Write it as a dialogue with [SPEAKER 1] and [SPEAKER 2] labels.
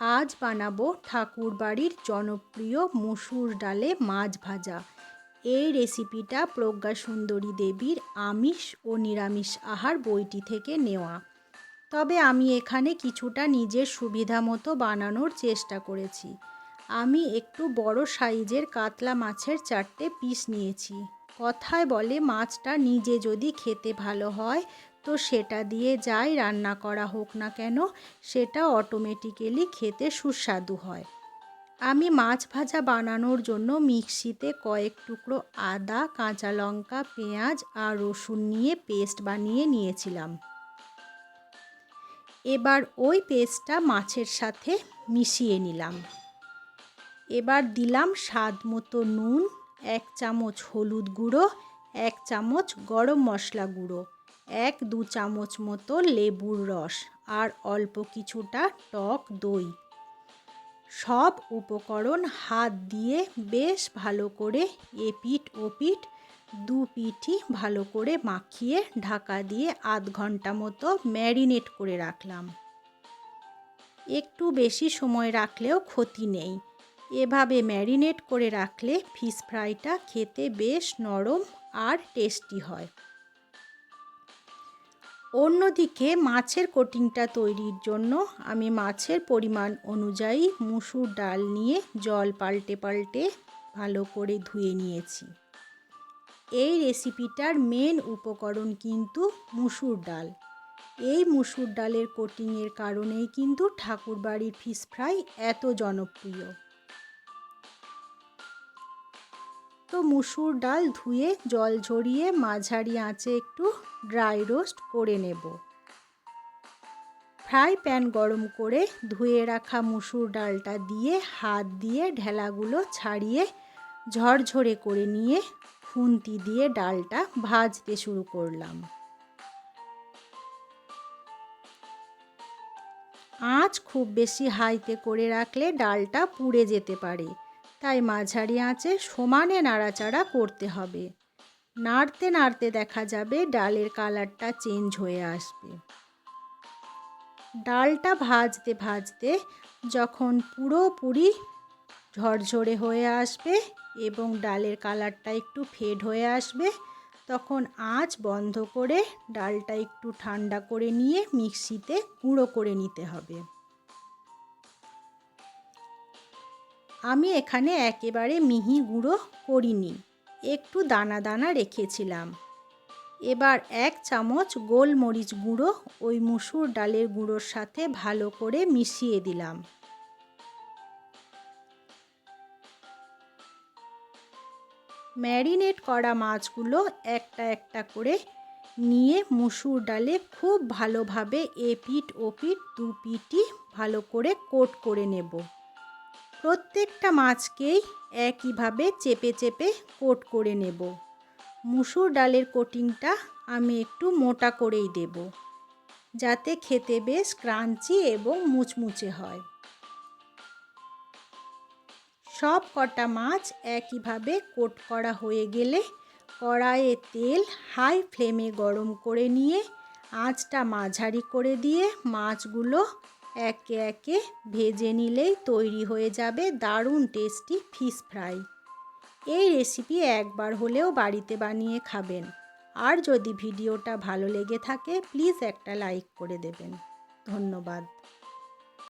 [SPEAKER 1] আজ বানাবো ঠাকুর বাড়ির জনপ্রিয় মসুর ডালে মাছ ভাজা। এই রেসিপিটা প্রজ্ঞা সুন্দরী দেবীর আমিষ ও নিরামিষ আহার বইটি থেকে নেওয়া। তবে আমি এখানে কিছুটা নিজের সুবিধা মতো বানানোর চেষ্টা করেছি। আমি একটু বড় সাইজের কাতলা মাছের চারটে পিস নিয়েছি। কথায় বলে মাছটা নিজে যদি খেতে ভালো হয় তো সেটা দিয়ে যাই রান্না করা হোক না কেন, সেটা অটোমেটিক্যালি খেতে সুস্বাদু হয়। আমি মাছ ভাজা বানানোর জন্য মিক্সিতে কয়েক টুকরো আদা, কাঁচা লঙ্কা, পেঁয়াজ আর রসুন নিয়ে পেস্ট বানিয়ে নিয়েছিলাম। এবার ওই পেস্টটা মাছের সাথে মিশিয়ে নিলাম। এবার দিলাম স্বাদ মতো নুন, এক চামচ হলুদ গুঁড়ো, এক চামচ গরম মশলা গুঁড়ো। এক দু চামচ মতো লেবুর রস আর অল্প কিছুটা টক দই। সব উপকরণ হাত দিয়ে বেশ ভালো করে এপিঠ ওপিঠ দু পিঠি ভালো করে মাখিয়ে ঢাকা দিয়ে আধ ঘণ্টা মতো ম্যারিনেট করে রাখলাম। একটু বেশি সময় রাখলেও ক্ষতি নেই। এভাবে ম্যারিনেট করে রাখলে ফিশ ফ্রাইটা খেতে বেশ নরম আর টেস্টি হয়। অন্যদিকে মাছের কোটিংটা তৈরির জন্য আমি মাছের পরিমাণ অনুযায়ী মুসুর ডাল নিয়ে জল পাল্টে পাল্টে ভালো করে ধুয়ে নিয়েছি। এই রেসিপিটার মেন উপকরণ কিন্তু মুসুর ডাল। এই মুসুর ডালের কোটিংয়ের কারণেই কিন্তু ঠাকুরবাড়ির ফিশ ফ্রাই এত জনপ্রিয়। তো মুসুর ডাল ধুয়ে জল ঝরিয়ে মাঝারি আঁচে একটু ড্রাই রোস্ট করে নেব। ফ্রাই প্যান গরম করে ধুয়ে রাখা মুসুর ডালটা দিয়ে হাত দিয়ে ঢেলাগুলো ছাড়িয়ে ঝরঝরে করে নিয়ে খুন্তি দিয়ে ডালটা ভাজতে শুরু করলাম। আঁচ খুব বেশি হাইতে করে রাখলে ডালটা পুড়ে যেতে পারে। তাই মাঝারি আঁচে সমানে নাড়াচাড়া করতে হবে। নাড়তে নাড়তে দেখা যাবে ডালের কালারটা চেঞ্জ হয়ে আসবে। ডালটা ভাজতে ভাজতে যখন পুরোপুরি ঝরঝরে হয়ে আসবে এবং ডালের কালারটা একটু ফেড হয়ে আসবে, তখন আঁচ বন্ধ করে ডালটা একটু ঠান্ডা করে নিয়ে মিক্সিতে গুঁড়ো করে নিতে হবে। আমি এখানে একেবারে মিহি গুঁড়ো করিনি, একটু দানা দানা রেখেছিলাম। এবার এক চামচ গোলমরিচ গুঁড়ো, ওই মুসুর ডালের গুঁড়োর সাথে ভালো করে মিশিয়ে দিলাম। ম্যারিনেট করা মাছগুলো একটা একটা করে নিয়ে মুসুর ডালে খুব ভালোভাবে এপিট ওপিট দু পিটি ভালো করে কোট করে নেব। প্রত্যেকটা মাছকেই একইভাবে চেপে চেপে কোট করে নেব। মুসুর ডালের কোটিংটা আমি একটু মোটা করেই দেব, যাতে খেতে বেশ ক্রাঞ্চি এবং মুচমুচে হয়। সব কটা মাছ একইভাবে কোট করা হয়ে গেলে কড়াইয়ে তেল হাই ফ্লেমে গরম করে নিয়ে আঁচটা মাঝারি করে দিয়ে মাছগুলো একে একে ভেজে নিলেই তৈরি হয়ে যাবে দারুণ টেস্টি ফিশ ফ্রাই এই রেসিপি একবার হলেও বাড়িতে বানিয়ে খাবেন। আর যদি ভিডিওটা ভালো লেগে থাকে প্লিজ একটা লাইক করে দেবেন। ধন্যবাদ।